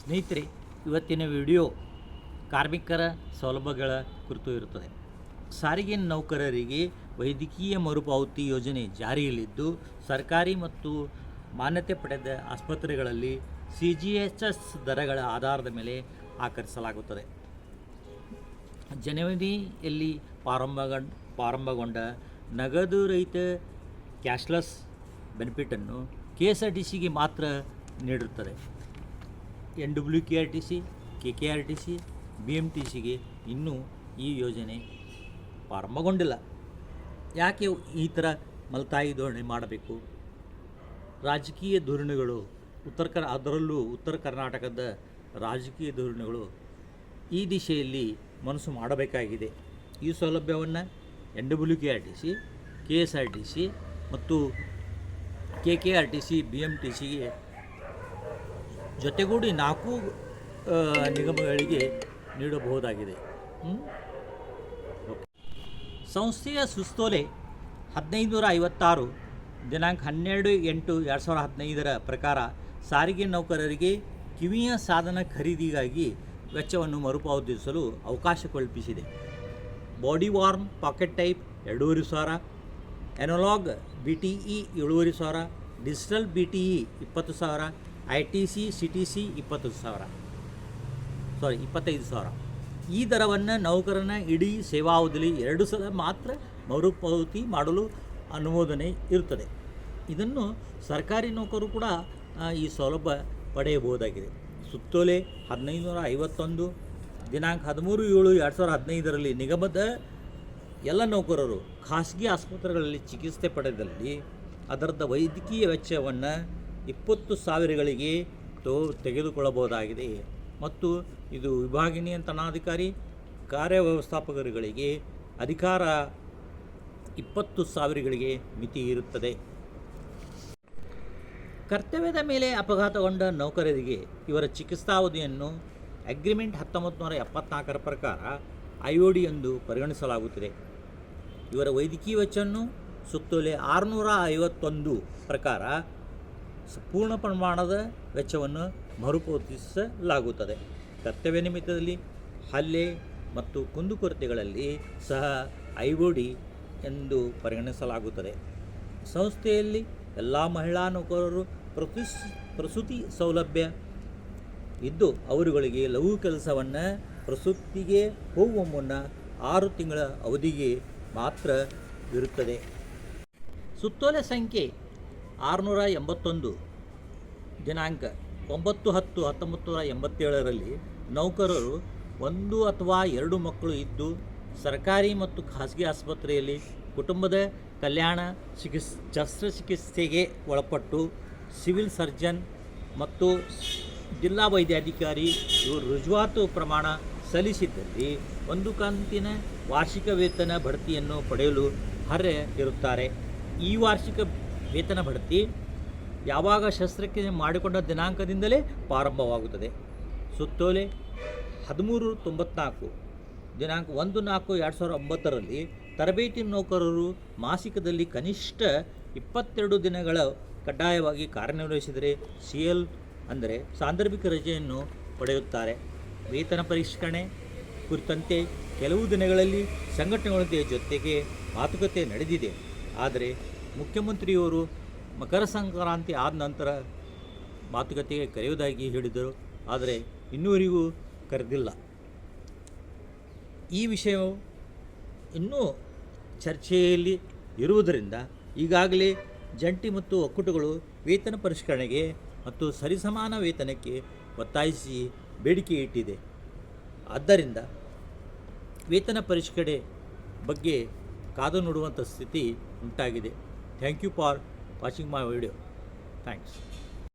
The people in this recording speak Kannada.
ಸ್ನೇಹಿತರೆ, ಇವತ್ತಿನ ವಿಡಿಯೋ ಕಾರ್ಮಿಕರ ಸೌಲಭ್ಯಗಳ ಕುರಿತು ಇರುತ್ತದೆ. ಸಾರಿಗೆ ನೌಕರರಿಗೆ ವೈದ್ಯಕೀಯ ಮರುಪಾವತಿ ಯೋಜನೆ ಜಾರಿಯಲ್ಲಿದ್ದು, ಸರ್ಕಾರಿ ಮತ್ತು ಮಾನ್ಯತೆ ಪಡೆದ ಆಸ್ಪತ್ರೆಗಳಲ್ಲಿ ಸಿ ಜಿ ಎಚ್ ಎಸ್ ದರಗಳ ಆಧಾರದ ಮೇಲೆ ಆಕರಿಸಲಾಗುತ್ತದೆ ಜನವರಿಯಲ್ಲಿ ಪ್ರಾರಂಭಗೊಂಡ ಪ್ರಾರಂಭಗೊಂಡ ನಗದು ರಹಿತ ಕ್ಯಾಶ್ಲೆಸ್ ಬೆನಿಫಿಟನ್ನು ಕೆ ಎಸ್ ಆರ್ ಟಿ ಸಿಗೆ ಮಾತ್ರ ನೀಡುತ್ತದೆ N W K R T C K K R T C B M T ಸಿಗೆ ಇನ್ನೂ ಈ ಯೋಜನೆ ಪ್ರಾರಂಭಗೊಂಡಿಲ್ಲ. ಯಾಕೆ ಈ ಥರ ಮಲತಾಯಿ ಧೋರಣೆ ಮಾಡಬೇಕು? ರಾಜಕೀಯ ಧೋರಣೆಗಳು ಉತ್ತರ ಕರ್, ಅದರಲ್ಲೂ ಉತ್ತರ ಕರ್ನಾಟಕದ ರಾಜಕೀಯ ಧೋರಣೆಗಳು ಈ ದಿಶೆಯಲ್ಲಿ ಮನಸ್ಸು ಮಾಡಬೇಕಾಗಿದೆ. ಈ ಸೌಲಭ್ಯವನ್ನು N W K R T C K S R T C ಮತ್ತು K K R T C B M T ಸಿಗೆ ಜೊತೆಗೂಡಿ ನಾಲ್ಕು ನಿಗಮಗಳಿಗೆ ನೀಡಬಹುದಾಗಿದೆ. ಸಂಸ್ಥೆಯ ಸುಸ್ತೋಲೆ ಹದಿನೈದುನೂರ ಐವತ್ತಾರು ದಿನಾಂಕ ಹನ್ನೆರಡು ಎಂಟು ಎರಡು ಸಾವಿರದ ಹದಿನೈದರ ಪ್ರಕಾರ ಸಾರಿಗೆ ನೌಕರರಿಗೆ ಕಿವಿಯ ಸಾಧನ ಖರೀದಿಗಾಗಿ ವೆಚ್ಚವನ್ನು ಮರುಪಾವತಿಸಲು ಅವಕಾಶ ಕಲ್ಪಿಸಿದೆ ಬಾಡಿ ವಾರ್ಮ್ ಪಾಕೆಟ್ ಟೈಪ್ ಎರಡೂವರೆ ಸಾವಿರ ಎನಲಾಗ್ ಬಿ ಟಿ ಇ ಏಳುವರೆ ಸಾವಿರ, ಡಿಜಿಟಲ್ ಬಿ ಟಿ ಇ ಇಪ್ಪತ್ತು ಸಾವಿರ I T C C T C ಇಪ್ಪತ್ತು ಸಾವಿರ. ಸಾರಿ ಇಪ್ಪತ್ತೈದು ಸಾವಿರ. ಈ ದರವನ್ನು ನೌಕರನ ಇಡೀ ಸೇವಾವಧಿಯಲ್ಲಿ ಎರಡು ಸಲ ಮಾತ್ರ ಮರುಪಾವತಿ ಮಾಡಲು ಅನುಮೋದನೆ ಇರುತ್ತದೆ. ಇದನ್ನು ಸರ್ಕಾರಿ ನೌಕರು ಕೂಡ ಈ ಸೌಲಭ್ಯ ಪಡೆಯಬಹುದಾಗಿದೆ. ಸುತ್ತೋಲೆ ಹದಿನೈದುನೂರ ಐವತ್ತೊಂದು ದಿನಾಂಕ ಹದಿಮೂರು ಏಳು ಎರಡು ಸಾವಿರದ ಹದಿನೈದರಲ್ಲಿ ನಿಗಮದ ಎಲ್ಲ ನೌಕರರು ಖಾಸಗಿ ಆಸ್ಪತ್ರೆಗಳಲ್ಲಿ ಚಿಕಿತ್ಸೆ ಪಡೆದಲ್ಲಿ ಅದರದ ವೈದ್ಯಕೀಯ ವೆಚ್ಚವನ್ನು ಇಪ್ಪತ್ತು ಸಾವಿರಗಳಿಗೆ ತೋ, ತೆಗೆದುಕೊಳ್ಳಬಹುದಾಗಿದೆ. ಮತ್ತು ಇದು ವಿಭಾಗ ನಿಯಂತ್ರಣಾಧಿಕಾರಿ ಕಾರ್ಯವ್ಯವಸ್ಥಾಪಕರುಗಳಿಗೆ ಅಧಿಕಾರ ಇಪ್ಪತ್ತು ಸಾವಿರಗಳಿಗೆ ಮಿತಿ ಇರುತ್ತದೆ. ಕರ್ತವ್ಯದ ಮೇಲೆ ಅಪಘಾತಗೊಂಡ ನೌಕರರಿಗೆ ಇವರ ಚಿಕಿತ್ಸಾವಧಿಯನ್ನು ಅಗ್ರಿಮೆಂಟ್ ಹತ್ತೊಂಬತ್ತು ನೂರ ಎಪ್ಪತ್ನಾಲ್ಕರ ಪ್ರಕಾರ ಐ ಎಂದು ಪರಿಗಣಿಸಲಾಗುತ್ತದೆ. ಇವರ ವೈದ್ಯಕೀಯ ವೆಚ್ಚವನ್ನು ಸುತ್ತೋಲೆ ಆರುನೂರ ಐವತ್ತೊಂದು ಪ್ರಕಾರ ಪೂರ್ಣ ಪ್ರಮಾಣದ ವೆಚ್ಚವನ್ನು ಮರುಪಾವತಿಸಲಾಗುತ್ತದೆ ಕರ್ತವ್ಯ ನಿಮಿತ್ತದಲ್ಲಿ ಹಲ್ಲೆ ಮತ್ತು ಕುಂದುಕೊರತೆಗಳಲ್ಲಿ ಸಹ ಐ ಒ ಡಿ ಎಂದು ಪರಿಗಣಿಸಲಾಗುತ್ತದೆ. ಸಂಸ್ಥೆಯಲ್ಲಿ ಎಲ್ಲ ಮಹಿಳಾ ನೌಕರರು ಪ್ರತಿಸ್ ಪ್ರಸೂತಿ ಸೌಲಭ್ಯ ಇದ್ದು ಅವರುಗಳಿಗೆ ಲಘು ಕೆಲಸವನ್ನು ಪ್ರಸೂತಿಗೆ ಹೋಗುವ ಮುನ್ನ ಆರು ತಿಂಗಳ ಅವಧಿಗೆ ಮಾತ್ರ ಇರುತ್ತದೆ. ಸುತ್ತೋಲೆ ಸಂಖ್ಯೆ ಆರುನೂರ ಎಂಬತ್ತೊಂದು ದಿನಾಂಕ ಒಂಬತ್ತು ಹತ್ತು ಹತ್ತೊಂಬತ್ತು ನೂರ ಎಂಬತ್ತೇಳರಲ್ಲಿ ನೌಕರರು ಒಂದು ಅಥವಾ ಎರಡು ಮಕ್ಕಳು ಇದ್ದು ಸರ್ಕಾರಿ ಮತ್ತು ಖಾಸಗಿ ಆಸ್ಪತ್ರೆಯಲ್ಲಿ ಕುಟುಂಬದ ಕಲ್ಯಾಣ ಚಿಕಿತ್ಸೆ ಶಸ್ತ್ರಚಿಕಿತ್ಸೆಗೆ ಒಳಪಟ್ಟು ಸಿವಿಲ್ ಸರ್ಜನ್ ಮತ್ತು ಜಿಲ್ಲಾ ವೈದ್ಯಾಧಿಕಾರಿ ಇವರು ರುಜುವಾತು ಪ್ರಮಾಣ ಸಲ್ಲಿಸಿದ್ದಲ್ಲಿ ಒಂದು ಕಂತಿನ ವಾರ್ಷಿಕ ವೇತನ ಬಡ್ತಿಯನ್ನು ಪಡೆಯಲು ಅರ್ಹ ಇರುತ್ತಾರೆ ಈ ವಾರ್ಷಿಕ ವೇತನ ಬಡ್ತಿ ಯಾವಾಗ ಶಸ್ತ್ರಕ್ಕೆ ಮಾಡಿಕೊಂಡ ದಿನಾಂಕದಿಂದಲೇ ಪ್ರಾರಂಭವಾಗುತ್ತದೆ. ಸುತ್ತೋಲೆ ಹದಿಮೂರು ತೊಂಬತ್ನಾಲ್ಕು, ದಿನಾಂಕ ಒಂದು ನಾಲ್ಕು ಎರಡು ಸಾವಿರದ ಒಂಬತ್ತರಲ್ಲಿ ತರಬೇತಿ ನೌಕರರು ಮಾಸಿಕದಲ್ಲಿ ಕನಿಷ್ಠ ಇಪ್ಪತ್ತೆರಡು ದಿನಗಳ ಕಡ್ಡಾಯವಾಗಿ ಕಾರ್ಯನಿರ್ವಹಿಸಿದರೆ ಸಿ ಎಲ್ ಅಂದರೆ ಸಾಂದರ್ಭಿಕ ರಜೆಯನ್ನು ಪಡೆಯುತ್ತಾರೆ. ವೇತನ ಪರಿಷ್ಕರಣೆ ಕುರಿತಂತೆ ಕೆಲವು ದಿನಗಳಲ್ಲಿ ಸಂಘಟನೆಗಳೊಂದಿಗೆ ಜೊತೆಗೆ ಮಾತುಕತೆ ನಡೆದಿದೆ. ಆದರೆ ಮುಖ್ಯಮಂತ್ರಿಯವರು ಮಕರ ಸಂಕ್ರಾಂತಿ ಆದ ನಂತರ ಮಾತುಕತೆಗೆ ಕರೆಯುವುದಾಗಿ ಹೇಳಿದರು, ಆದರೆ ಇನ್ನೂವರೆಗೂ ಕರೆದಿಲ್ಲ. ಈ ವಿಷಯವು ಇನ್ನೂ ಚರ್ಚೆಯಲ್ಲಿ ಇರುವುದರಿಂದ ಈಗಾಗಲೇ ಜಂಟಿ ಮತ್ತು ಒಕ್ಕೂಟಗಳು ವೇತನ ಪರಿಷ್ಕರಣೆಗೆ ಮತ್ತು ಸರಿಸಮಾನ ವೇತನಕ್ಕೆ ಒತ್ತಾಯಿಸಿ ಬೇಡಿಕೆ ಇಟ್ಟಿದೆ. ಆದ್ದರಿಂದ ವೇತನ ಪರಿಷ್ಕರಣೆ ಬಗ್ಗೆ ಕಾದು ನೋಡುವಂಥ ಸ್ಥಿತಿ ಉಂಟಾಗಿದೆ. Thank you for watching my video. Thanks.